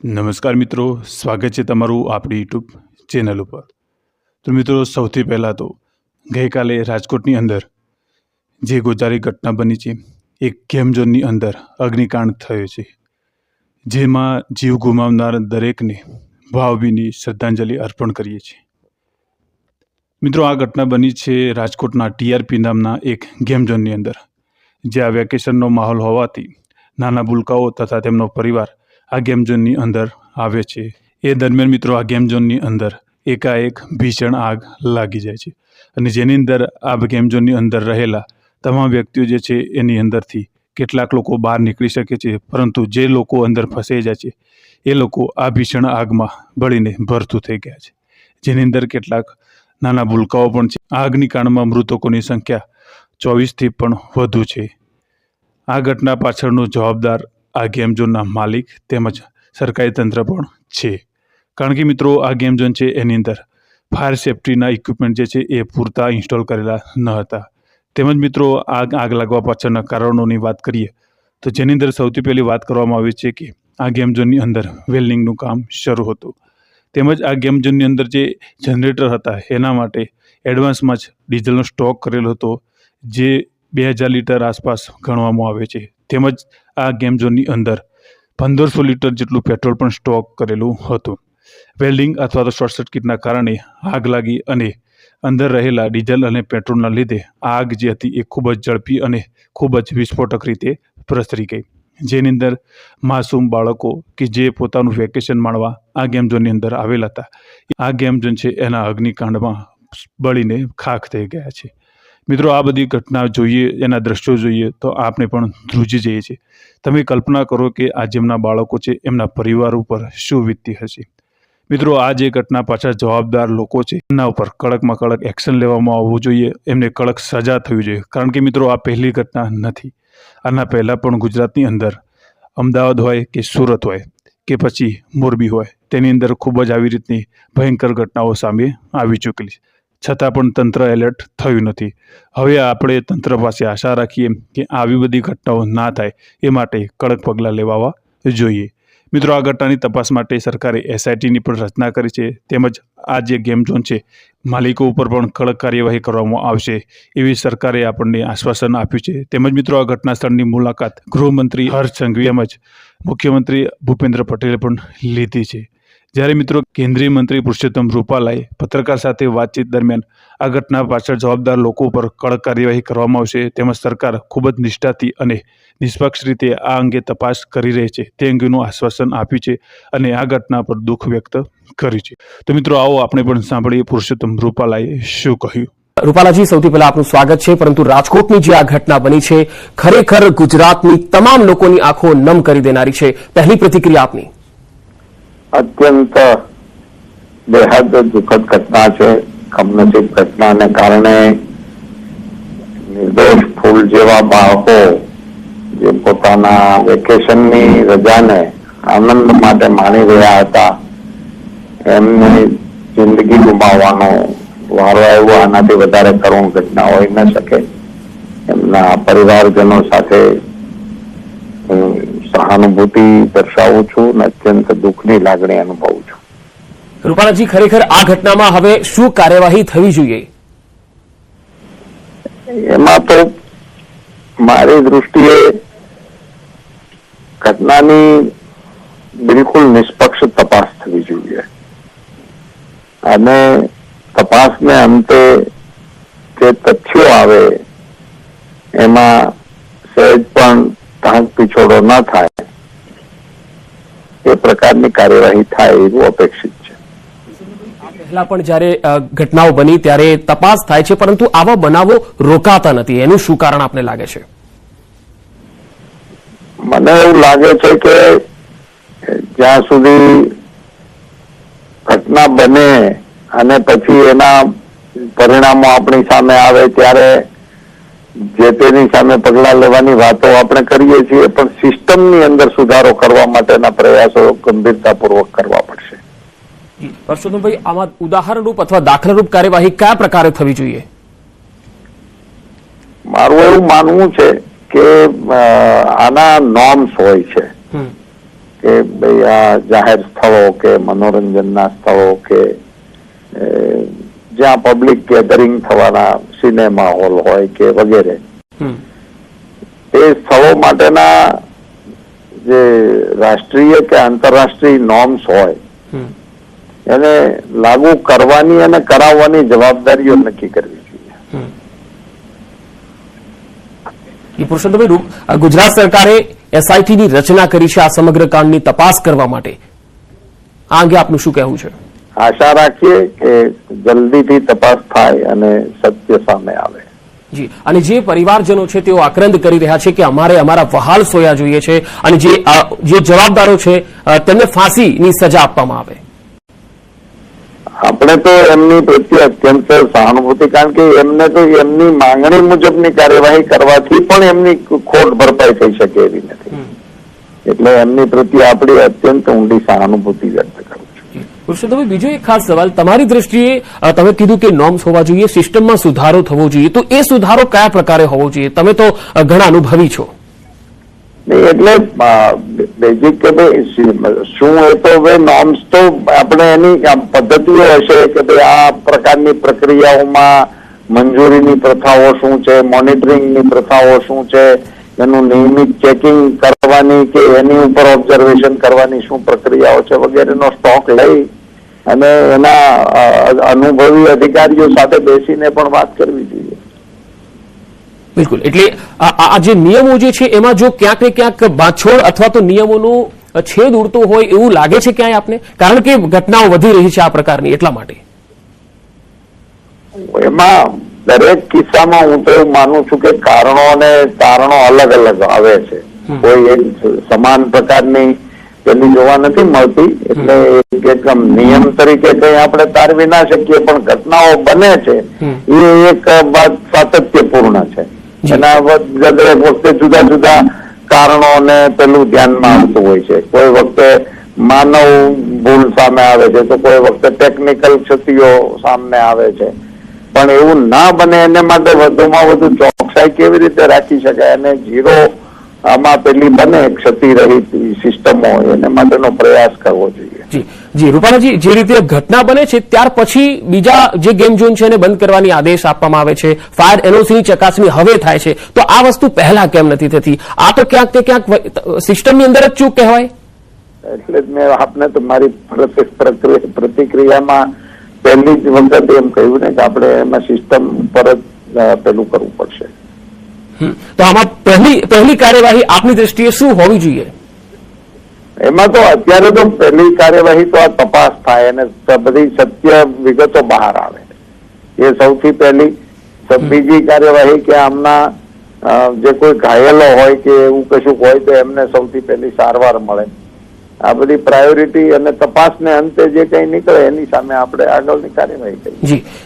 નમસ્કાર મિત્રો, સ્વાગત છે તમારું આપણી યુટ્યુબ ચેનલ ઉપર. તો મિત્રો, સૌથી પહેલાં તો ગઈકાલે રાજકોટની અંદર જે ગોજારી ઘટના બની છે એક ગેમઝોનની અંદર અગ્નિકાંડ થયો છે, જેમાં જીવ ગુમાવનાર દરેકને ભાવભીની શ્રદ્ધાંજલિ અર્પણ કરીએ છીએ. મિત્રો, આ ઘટના બની છે રાજકોટના ટીઆરપી નામના એક ગેમઝોનની અંદર, જ્યાં વેકેશનનો માહોલ હોવાથી નાના ભૂલકાઓ તથા તેમનો પરિવાર આ ગેમ ઝોનની અંદર આવે છે. એ દરમિયાન મિત્રો આ ગેમ ઝોનની અંદર એકાએક ભીષણ આગ લાગી જાય છે. અને જેની અંદર આ ગેમ ઝોનની અંદર રહેલા તમામ વ્યક્તિઓ જે છે એની અંદરથી કેટલાક લોકો બહાર નીકળી શકે છે, પરંતુ જે લોકો અંદર ફસાઈ જાય છે, એ લોકો આ ભીષણ આગમાં બળીને ભરતું થઈ ગયા છે. જેની અંદર કેટલાક નાના ભૂલકાઓ પણ છે. આ અગ્નિકાંડમાં મૃતકોની સંખ્યા ચોવીસથી પણ વધુ છે. આ ઘટના પાછળનો જવાબદાર આ ગેમ ઝોનના માલિક તેમજ સરકારી તંત્ર પણ છે. કારણ કે મિત્રો, આ ગેમ ઝોન છે એની અંદર ફાયર સેફ્ટીના ઇક્વિપમેન્ટ જે છે એ પૂરતા ઇન્સ્ટોલ કરેલા ન હતા. તેમજ મિત્રો, આગ આગ લાગવા પાછળના કારણોની વાત કરીએ, તો જેની અંદર સૌથી પહેલી વાત કરવામાં આવી છે કે આ ગેમ ઝોનની અંદર વેલ્ડિંગનું કામ શરૂ હતું. તેમજ આ ગેમ ઝોનની અંદર જે જનરેટર હતા, એના માટે એડવાન્સમાં જ ડીઝલનો સ્ટોક કરેલો હતો, જે બે હજાર લીટર આસપાસ ગણવામાં આવે છે. તેમજ આ ગેમ ઝોનની અંદર પંદરસો લીટર જેટલું પેટ્રોલ પણ સ્ટોક કરેલું હતું. વેલ્ડિંગ અથવા તો શોર્ટ સર્કિટના કારણે આગ લાગી અને અંદર રહેલા ડીઝલ અને પેટ્રોલના લીધે આગ જે હતી એ ખૂબ જ ઝડપી અને ખૂબ જ વિસ્ફોટક રીતે પ્રસરી ગઈ. જેની અંદર માસૂમ બાળકો કે જે પોતાનું વેકેશન માણવા આ ગેમ ઝોનની અંદર આવેલા હતા. આ ગેમ ઝોન છે એના અગ્નિકાંડમાં બળીને ખાખ થઈ ગયા છે. મિત્રો, આ બધી ઘટના જોઈએ, એના દ્રશ્યો જોઈએ, તો આપણે પણ ધ્રુજી જઈએ છીએ. તમે કલ્પના કરો કે આ જેમના બાળકો છે, એમના પરિવાર ઉપર શું વીતતી હશે. મિત્રો, આ જે ઘટના પાછળ જવાબદાર લોકો છે, એમના ઉપર કડકમાં કડક એક્શન લેવામાં આવવું જોઈએ, એમને કડક સજા થવી જોઈએ. કારણ કે મિત્રો, આ પહેલી ઘટના નથી. આના પહેલાં પણ ગુજરાતની અંદર અમદાવાદ હોય કે સુરત હોય, કે પછી મોરબી હોય, તેની અંદર ખૂબ જ આવી રીતની ભયંકર ઘટનાઓ સામે આવી ચૂકેલી છે. છતાં પણ તંત્ર એલર્ટ થયું નથી. હવે આપણે તંત્ર પાસે આશા રાખીએ કે આવી બધી ઘટનાઓ ના થાય એ માટે કડક પગલાં લેવાવા જોઈએ. મિત્રો, આ ઘટનાની તપાસ માટે સરકારે એસઆઈટીની પણ રચના કરી છે. તેમજ આ જે ગેમ ઝોન છે, માલિકો ઉપર પણ કડક કાર્યવાહી કરવામાં આવશે એવી સરકારે આપણને આશ્વાસન આપ્યું છે. તેમજ મિત્રો, આ ઘટના સ્થળની મુલાકાત ગૃહમંત્રી હર્ષ સંઘવી તેમજ મુખ્યમંત્રી ભૂપેન્દ્ર પટેલે પણ લીધી છે. જ્યારે મિત્રો કેન્દ્રીય મંત્રી પુરુષોત્તમ રૂપાલાએ પત્રકાર સાથે વાતચીત દરમિયાન આ ઘટના પાછળ જવાબદાર લોકો ઉપર કડક કાર્યવાહી કરવામાં આવશે, તેમજ સરકાર ખૂબ જ નિષ્ઠાથી અને નિષ્પક્ષ રીતે આ અંગે તપાસ કરી રહી છે, તે અંગેનું આશ્વાસન આપ્યું છે અને આ ઘટના પર દુઃખ વ્યક્ત કર્યું છે. તો મિત્રો આવો આપણે પણ સાંભળીએ પુરુષોત્તમ રૂપાલાએ શું કહ્યું. રૂપાલાજી, સૌથી પહેલા આપનું સ્વાગત છે, પરંતુ રાજકોટની જે આ ઘટના બની છે, ખરેખર ગુજરાતની તમામ લોકોની આંખો નમ કરી દેનારી છે. પહેલી પ્રતિક્રિયા આપની. અત્યંત બેહદ દુઃખદ ઘટના છે. કમનસીબ ઘટનાને કારણે નિર્દોષ ફૂલ જેવા બાળકો જે પોતાના વેકેશનની રજાને આનંદ માટે માણી રહ્યા હતા, એમની જિંદગી ગુમાવવાનો વારો આવ્યો. આનાથી વધારે કરુણ ઘટના હોઈ ન શકે. એમના પરિવારજનો સાથે સહાનુભૂતિ દર્શાવું છું અને અત્યંત દુઃખની લાગણી અનુભવું છું. રૂપાલાજી ખરેખર આ ઘટનામાં હવે શું કાર્યવાહી થવી જોઈએ? એમાં તો મારી દ્રષ્ટિએ ઘટનાની બિલકુલ નિષ્પક્ષ તપાસ થવી જોઈએ. અને તપાસને અંતે જે તથ્યો આવે એમાં સહેજ પણ ઢાંક પીછોડો ન થાય. એ પ્રકારની કાર્યવાહી થાય એવું અપેક્ષિત છે. પહેલા પણ જ્યારે ઘટનાઓ બની ત્યારે તપાસ થાય છે પરંતુ આવા બનાવો રોકાતા નથી. એનું શું કારણ આપને લાગે છે? મને એવું લાગે છે કે જ્યાં સુધી ઘટના બને અને પછી એના પરિણામો આપણી સામે આવે ત્યારે જે તેની સામે પગલાં લેવાની વાતો આપણે કરીએ છીએ પણ સિસ્ટમની અંદર સુધારો કરવા માટેના પ્રયાસો ગંભીરતાપૂર્વક કરવા પડશે. પરસોત્તમભાઈ આમાં ઉદાહરણરૂપ અથવા દાખલારૂપ કાર્યવાહી કયા પ્રકારે થવી જોઈએ? મારું એવું માનવું છે કે આના નોર્મ્સ હોય છે. કે ભાઈ આ જાહેર સ્થળો કે મનોરંજનના સ્થળો કે જ્યાં પબ્લિક ગેધરિંગ થવાના સિનેમા હોલ હોય કે વગેરે. એ સ્થળો માટેના જે રાષ્ટ્રીય કે આંતરરાષ્ટ્રીય નોર્મ્સ હોય એને લાગુ કરવાની અને કરાવવાની જવાબદારીઓ નક્કી કરવી જોઈએ. પુરુષોત્તમભાઈ ગુજરાત સરકારે એસઆઈટીની રચના કરી છે આ સમગ્ર કાંડની તપાસ કરવા માટે. આ અંગે આપનું શું કહેવું છે? આશા રાખીએ કે જલ્દીથી તપાસ થાય અને સત્ય સામે આવે. જી અને જે પરિવારજનો છે તેઓ આક્રંદ કરી રહ્યા છે કે અમારે અમારા વહાલ સોયા જોઈએ છે અને જે જે જવાબદારો છે તેમને ફાંસીની સજા આપવામાં આવે. આપણે તો એમની પ્રત્યે અત્યંત સહાનુભૂતિ કારણ કે એમને તો એમની માંગણી મુજબની કાર્યવાહી કરવાથી પણ એમની ખોટ ભરપાઈ થઈ શકે એવી નથી. એટલે એમની પ્રત્યે આપણી અત્યંત ઊંડી સહાનુભૂતિ વ્યક્ત કરું છું બીજો એક ખાસ સવાલ. તમારી દ્રષ્ટિએ તમે કીધું કે નોર્મ્સ હોવા જોઈએ સિસ્ટમમાં સુધારો થવો જોઈએ. તો એ સુધારો કયા પ્રકારે હોવો જોઈએ? તમે તો ઘણા અનુભવી છો. એટલે બેઝિક કે ભાઈ શું એ તો હવે નોર્મ્સ તો આપણે એની પદ્ધતિઓ હશે કે ભાઈ આ પ્રકારની પ્રક્રિયાઓમાં મંજૂરીની પ્રથાઓ શું છે મોનિટરિંગની પ્રથાઓ શું છે, એનું નિયમિત ચેકિંગ કરવાની કે એની ઉપર ઓબ્ઝર્વેશન કરવાની શું પ્રક્રિયાઓ છે વગેરેનો સ્ટોક લઈ અને એના અનુભવી અધિકારીઓ સાથે બેસીને પણ વાત કરવી જોઈએ. બિલકુલ. એટલે આ જે નિયમો જે છે એમાં જો ક્યાંક ને ક્યાંક બાંધછોડ અથવા તો નિયમોનું છેદ ઉડતો હોય એવું લાગે છે ક્યાંય આપને? કારણ કે ઘટનાઓ વધી રહી છે આ પ્રકારની એટલા માટે. એમાં દરેક કિસ્સામાં હું તો એવું માનું છું કે કારણો અને તારણો અલગ અલગ આવે છે. કોઈ એક સમાન પ્રકારની પેલી જોવા નથી મળતી. એટલે એક નિયમ તરીકે કઈ આપણે તારવી ના શકીએ પણ ઘટનાઓ બને છે એ એક વાત સાતત્યપૂર્ણ છે. એના દરેક વખતે જુદા જુદા કારણો ને પેલું ધ્યાનમાં આવતું હોય છે. કોઈ વખતે માનવ ભૂલ સામે આવે છે તો કોઈ વખતે ટેકનિકલ ક્ષતિઓ સામે આવે છે. પણ એવું ના બને એને માટે વધુમાં વધુ ચોકસાઈ કેવી રીતે રાખી શકાય? અને ઝીરો આમાં પેલી બને ક્ષતિ રહિત સિસ્ટમો એને માટેનો પ્રયાસ કરવો જોઈએ. જી જી રૂપાલાજી જે રીતે ઘટના બને છે ત્યાર પછી બીજા જે ગેમ ઝોન છે એને બંધ કરવાની આદેશ આપવામાં આવે છે ફાયર એનઓસીની ચકાસણી હવે થાય છે તો આ વસ્તુ પહેલા કેમ નથી થતી? આ તો ક્યાંક તે ક્યાંક સિસ્ટમની અંદર જ ચૂક કહેવાય. એટલે જ મેં આપને તો મારી પ્રતિક્રિયામાં પહેલી જ વખત એમ કહ્યું ને કે આપણે એમાં સિસ્ટમ પર જ પેલું કરવું પડશે. તો આમાં પહેલી પહેલી કાર્યવાહી આપની દ્રષ્ટિએ શું હોવી જોઈએ? એમાં તો અત્યારે તો પહેલી કાર્યવાહી તો આ તપાસ થાય અને બધી સત્ય વિગતો બહાર આવે. એ સૌથી પહેલી. બીજી કાર્યવાહી કે આમના જે કોઈ ઘાયલો હોય કે એવું કશું હોય તો એમને સૌથી પહેલી સારવાર મળે. આ બધી પ્રાયોરિટી અને તપાસને અંતે જે કઈ નીકળે એની સામે આપણે આગળની કાર્યવાહી કરીએ.